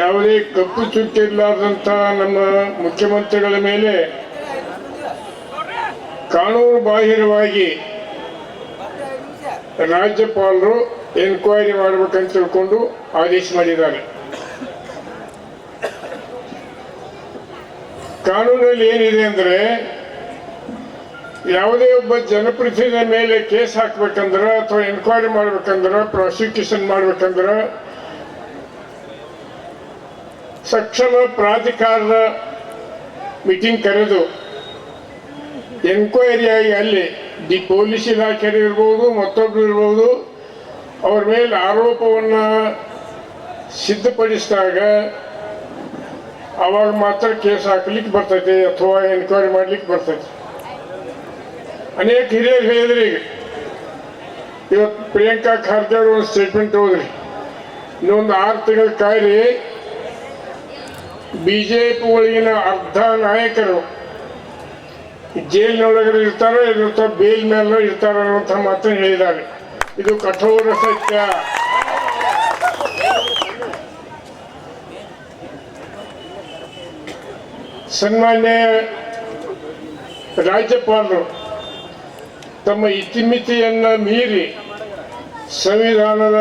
ಯಾವುದೇ ಕಪ್ಪು ಚುಟ್ಟಿ ಇರಲಾರ್ದಂತಹ ನಮ್ಮ ಮುಖ್ಯಮಂತ್ರಿಗಳ ಮೇಲೆ ಕಾನೂನು ಬಾಹಿರವಾಗಿ ರಾಜ್ಯಪಾಲರು ಎನ್ಕ್ವೈರಿ ಮಾಡಬೇಕಂತ ತಿಳ್ಕೊಂಡು ಆದೇಶ ಮಾಡಿದ್ದಾರೆ. ಕಾನೂನಲ್ಲಿ ಏನಿದೆ ಅಂದರೆ ಯಾವುದೇ ಒಬ್ಬ ಜನಪ್ರತಿನಿಧಿಯ ಮೇಲೆ ಕೇಸ್ ಹಾಕ್ಬೇಕಂದ್ರೆ ಅಥವಾ ಎನ್ಕ್ವೈರಿ ಮಾಡ್ಬೇಕಂದ್ರೆ ಪ್ರಾಸಿಕ್ಯೂಷನ್ ಮಾಡ್ಬೇಕಂದ್ರೆ ಸಕ್ಷಮ ಪ್ರಾಧಿಕಾರದ ಮೀಟಿಂಗ್ ಕರೆದು ಎನ್ಕ್ವೈರಿ ಆಗಿ ಅಲ್ಲಿ ದಿ ಪೊಲೀಸ್ ಇಲಾಖೆಯಲ್ಲಿ ಇರ್ಬೋದು, ಮತ್ತೊಬ್ರು ಇರ್ಬೋದು, ಅವ್ರ ಮೇಲೆ ಆರೋಪವನ್ನು ಸಿದ್ಧಪಡಿಸಿದಾಗ ಅವಾಗ ಮಾತ್ರ ಕೇಸ್ ಹಾಕ್ಲಿಕ್ಕೆ ಬರ್ತೈತಿ ಅಥವಾ ಎನ್ಕ್ವೈರಿ ಮಾಡ್ಲಿಕ್ಕೆ ಬರ್ತೈತಿ. ಅನೇಕ ಹಿರಿಯರು ಹೇಳಿದ್ರಿ ಈಗ. ಇವತ್ತು ಪ್ರಿಯಾಂಕಾ ಖಾರ್ಗೆ ಅವರು ಒಂದು ಸ್ಟೇಟ್ಮೆಂಟ್ ಹೋದ್ರಿ ಇನ್ನೊಂದು ಆರು ತಿಂಗಳ ಕಾಯ್ರಿ ಬಿ ಜೆ ಪಿ ಒಳಗಿನ ಅರ್ಧ ನಾಯಕರು ಜೈಲಿನೊಳಗಡೆ ಇರ್ತಾರೋ ಇರುತ್ತೋ ಬೇಲ್ ಮೇಲೆ ಇರ್ತಾರೋ ಅನ್ನೋಂಥ ಮಾತು ಹೇಳಿದ್ದಾರೆ. ಇದು ಕಠೋರ ಸತ್ಯ. ಸನ್ಮಾನ್ಯ ರಾಜ್ಯಪಾಲರು, ತಮ್ಮ ಇತಿಮಿತಿಯನ್ನು ಮೀರಿ ಸಂವಿಧಾನದ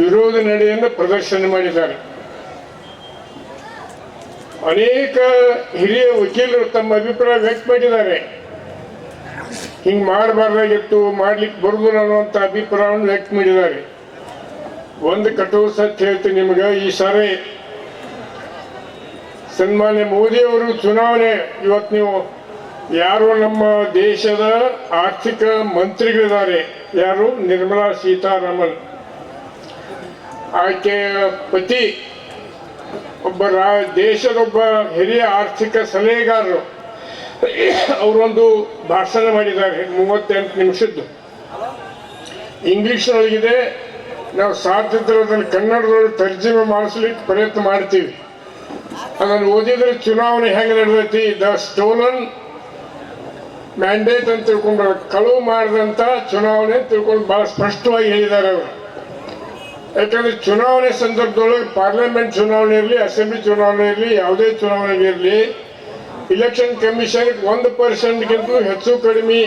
ವಿರೋಧ ನಡೆಯನ್ನು ಪ್ರದರ್ಶನ ಮಾಡಿದ್ದಾರೆ. ಅನೇಕ ಹಿರಿಯ ವಕೀಲರು ತಮ್ಮ ಅಭಿಪ್ರಾಯ ವ್ಯಕ್ತ ಮಾಡಿದ್ದಾರೆ. ಹಿಂಗೆ ಮಾಡಬಾರ್ದಾಗಿತ್ತು ಮಾಡ್ಲಿಕ್ಕೆ ಬರುದು ಅನ್ನುವಂಥ ಅಭಿಪ್ರಾಯವನ್ನು ವ್ಯಕ್ತ ಮಾಡಿದ್ದಾರೆ. ಒಂದು ಕಠೋರ ಸತ್ಯ ಹೇಳ್ತೀನಿ ನಿಮಗೆ, ಈ ಸಾರಿ ಸನ್ಮಾನ್ಯ ಮೋದಿಯವರು ಚುನಾವಣೆ, ಇವತ್ತು ನೀವು ಯಾರು ನಮ್ಮ ದೇಶದ ಆರ್ಥಿಕ ಮಂತ್ರಿಗಳಿದ್ದಾರೆ. ಯಾರು? ನಿರ್ಮಲಾ ಸೀತಾರಾಮನ್. ಆಕೆಯ ಪತಿ ಒಬ್ಬ ರಾ, ದೇಶದೊಬ್ಬ ಹಿರಿಯ ಆರ್ಥಿಕ ಸಲಹೆಗಾರರು, ಅವರೊಂದು ಭಾಷಣ ಮಾಡಿದ್ದಾರೆ, ಮೂವತ್ತೆಂಟು ನಿಮಿಷದ್ದು. ಇಂಗ್ಲೀಷ್ನೊಳಗಿದೆ, ನಾವು ಸಾಧ್ಯತೆ ಅದನ್ನು ಕನ್ನಡದೊಳಗೆ ತರ್ಜಮೆ ಮಾಡಿಸ್ಲಿಕ್ಕೆ ಪ್ರಯತ್ನ ಮಾಡ್ತೀವಿ. ಅದನ್ನು ಓದಿದ್ರೆ ಚುನಾವಣೆ ಹೆಂಗೆ ನಡೆದೈತಿ, ದ ಸ್ಟೋಲನ್ ಮ್ಯಾಂಡೇಟ್ ಅಂತ ತಿಳ್ಕೊಂಡು ಕಳುವು ಮಾಡಿದಂಥ ಚುನಾವಣೆ ತಿಳ್ಕೊಂಡು ಭಾಳ ಸ್ಪಷ್ಟವಾಗಿ ಹೇಳಿದ್ದಾರೆ ಅವರು. ಯಾಕಂದ್ರೆ ಚುನಾವಣೆ ಸಂದರ್ಭದೊಳಗೆ ಪಾರ್ಲಿಮೆಂಟ್ ಚುನಾವಣೆ ಇರಲಿ ಅಸೆಂಬ್ಲಿ ಚುನಾವಣೆ ಇರಲಿ, ಯಾವುದೇ ಚುನಾವಣೆ ಇರಲಿ ಇಲೆಕ್ಷನ್ ಕಮಿಷನ್ ಒಂದು ಪರ್ಸೆಂಟ್ಗಿಂತ ಹೆಚ್ಚು ಕಡಿಮೆ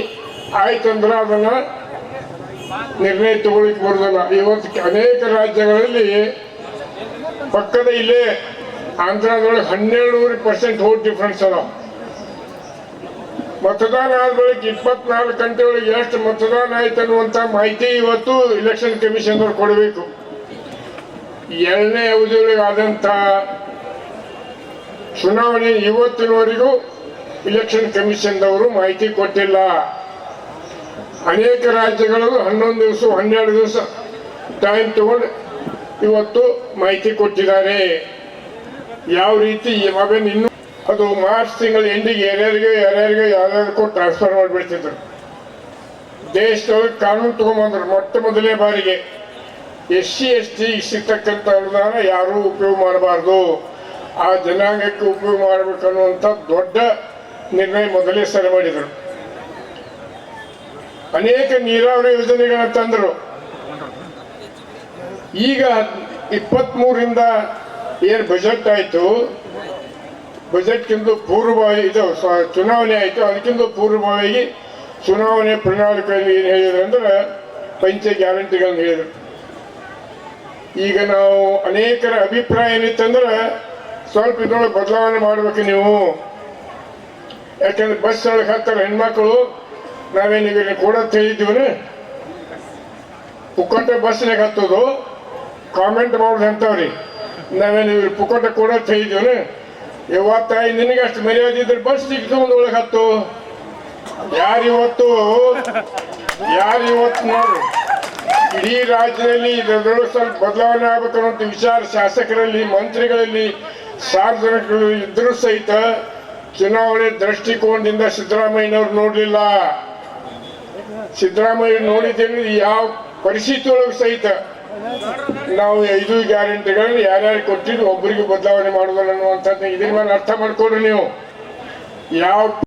ಆಯ್ತಂದ್ರೆ ಅದನ್ನ ನಿರ್ಣಯ ತಗೊಳ್ಳಿಕ್ಕೆ ಬರೋದಿಲ್ಲ ಇವತ್ತು ಅನೇಕ ರಾಜ್ಯಗಳಲ್ಲಿ ಪಕ್ಕದ ಇಲ್ಲೇ ಆಂಧ್ರದೊಳಗೆ ಹನ್ನೆರಡು ಪರ್ಸೆಂಟ್ ವೋಟ್ ಡಿಫ್ರೆನ್ಸ್ ಅದಾವ. ಮತದಾನ ಆದ ಬಳಿಕ ಇಪ್ಪತ್ನಾಲ್ಕು ಗಂಟೆ ಒಳಗೆ ಎಷ್ಟು ಮತದಾನ ಆಯ್ತು ಅನ್ನುವಂಥ ಮಾಹಿತಿ ಇವತ್ತು ಇಲೆಕ್ಷನ್ ಕಮಿಷನ್ ಅವ್ರು ಕೊಡಬೇಕು. ಎರಡನೇ ಅವಧಿಯೊಳಗೆ ಆದಂಥ ಚುನಾವಣೆ ಇವತ್ತಿನವರೆಗೂ ಇಲೆಕ್ಷನ್ ಕಮಿಷನ್ದವರು ಮಾಹಿತಿ ಕೊಟ್ಟಿಲ್ಲ. ಅನೇಕ ರಾಜ್ಯಗಳು ಹನ್ನೊಂದು ದಿವಸ, ಹನ್ನೆರಡು ದಿವಸ ಟೈಮ್ ತಗೊಂಡು ಇವತ್ತು ಮಾಹಿತಿ ಕೊಟ್ಟಿದ್ದಾರೆ. ಯಾವ ರೀತಿ ಇವಾಗ ಇನ್ನೂ ಅದು ಮಾರ್ಚ್ ತಿಂಗಳ ಎಂಡಿಗೆ ಯಾರ್ಯಾರಿಗೆ ಯಾರ್ಯಾರಿಗೆ ಯಾರ್ಯಾರಿಗೂ ಟ್ರಾನ್ಸ್ಫರ್ ಮಾಡಿಬಿಡ್ತಿದ್ರು. ದೇಶದೊಳಗೆ ಕಾನೂನು ತಗೊಂಬಂದ್ರು ಮೊಟ್ಟ ಮೊದಲನೇ ಬಾರಿಗೆ. ಎಸ್ ಸಿ ಎಸ್ ಟಿ ಸಿಗ್ತಕ್ಕಂಥ ಅನುದಾನ ಯಾರೂ ಉಪಯೋಗ ಮಾಡಬಾರ್ದು. ಆ ಜನಾಂಗಕ್ಕೆ ಉಪಯೋಗ ಮಾಡಬೇಕನ್ನುವಂಥ ದೊಡ್ಡ ನಿರ್ಣಯ ಮೊದಲೇ ಸರಿ ಮಾಡಿದರು. ಅನೇಕ ನೀರಾವರಿ ಯೋಜನೆಗಳನ್ನ ತಂದರು. ಈಗ ಇಪ್ಪತ್ತ್ಮೂರಿಂದ ಏನು ಬಜೆಟ್ ಆಯಿತು? ಬಜೆಟ್ಗಿಂತ ಪೂರ್ವಭಾವಿ ಇದು ಚುನಾವಣೆ ಆಯಿತು. ಅದಕ್ಕಿಂತ ಪೂರ್ವಭಾವಿಯಾಗಿ ಚುನಾವಣೆ ಪ್ರಣಾಳಿಕೆಯಲ್ಲಿ ಏನು ಹೇಳಿದ್ರು ಅಂದ್ರೆ ಪಂಚ ಗ್ಯಾರಂಟಿಗಳನ್ನು ಹೇಳಿದರು. ಈಗ ನಾವು ಅನೇಕರ ಅಭಿಪ್ರಾಯ ಏನಿತ್ತಂದ್ರೆ ಸ್ವಲ್ಪ ಇದ್ರೊಳಗೆ ಬದಲಾವಣೆ ಮಾಡ್ಬೇಕು ನೀವು. ಯಾಕಂದ್ರೆ ಬಸ್ ಒಳಗೆ ಹತ್ತಾರ ಹೆಣ್ಮಕ್ಳು ನಾವೇನೀಗ ಕೂಡ ಹೇಳಿದ್ದೀವಿ ಪುಕ್ಕಟ್ಟೆ ಬಸ್ನಾಗ ಹತ್ತೋದು. ಕಾಮೆಂಟ್ ಮಾಡೋದು ಅಂತವ್ರಿ ನಾವೇನು ಇವ್ರು ಪುಕ್ಕಂಟ ಕೂಡ ತೆಗಿದೀವಿ ಇವತ್ತಾಯಿ ನಿನಗೆ ಅಷ್ಟು ಮರ್ಯಾದೆ ಇದ್ರೆ ಬಸ್ ಸಿಗ್ತೊಂದು ಒಳಗೆ ಹತ್ತು. ಯಾರು ಇವತ್ತು? ಯಾರು ಇವತ್ತು ನೋಡ್ರಿ. ಇಡೀ ರಾಜ್ಯದಲ್ಲಿ ಇದರಲ್ಲೂ ಸ್ವಲ್ಪ ಬದಲಾವಣೆ ಆಗಬೇಕನ್ನುವಂಥ ವಿಚಾರ ಶಾಸಕರಲ್ಲಿ, ಮಂತ್ರಿಗಳಲ್ಲಿ, ಸಾರ್ವಜನಿಕರು ಇದ್ರೂ ಸಹಿತ ಚುನಾವಣೆ ದೃಷ್ಟಿಕೋನದಿಂದ ಸಿದ್ದರಾಮಯ್ಯನವ್ರು ನೋಡಲಿಲ್ಲ. ಸಿದ್ದರಾಮಯ್ಯ ನೋಡಿದ್ದೇನೆ ಯಾವ ಪರಿಸ್ಥಿತಿ ಒಳಗೆ ಸಹಿತ ನಾವು ಐದು ಗ್ಯಾರಂಟಿಗಳನ್ನು ಯಾರ್ಯಾರು ಕೊಟ್ಟಿದ್ದು ಒಬ್ಬರಿಗೆ ಬದಲಾವಣೆ ಮಾಡೋದಲ್ಲ ಅನ್ನುವಂಥದ್ದು. ಇದನ್ನ ಅರ್ಥ ಮಾಡ್ಕೊಡ್ರಿ ನೀವು. ಯಾವ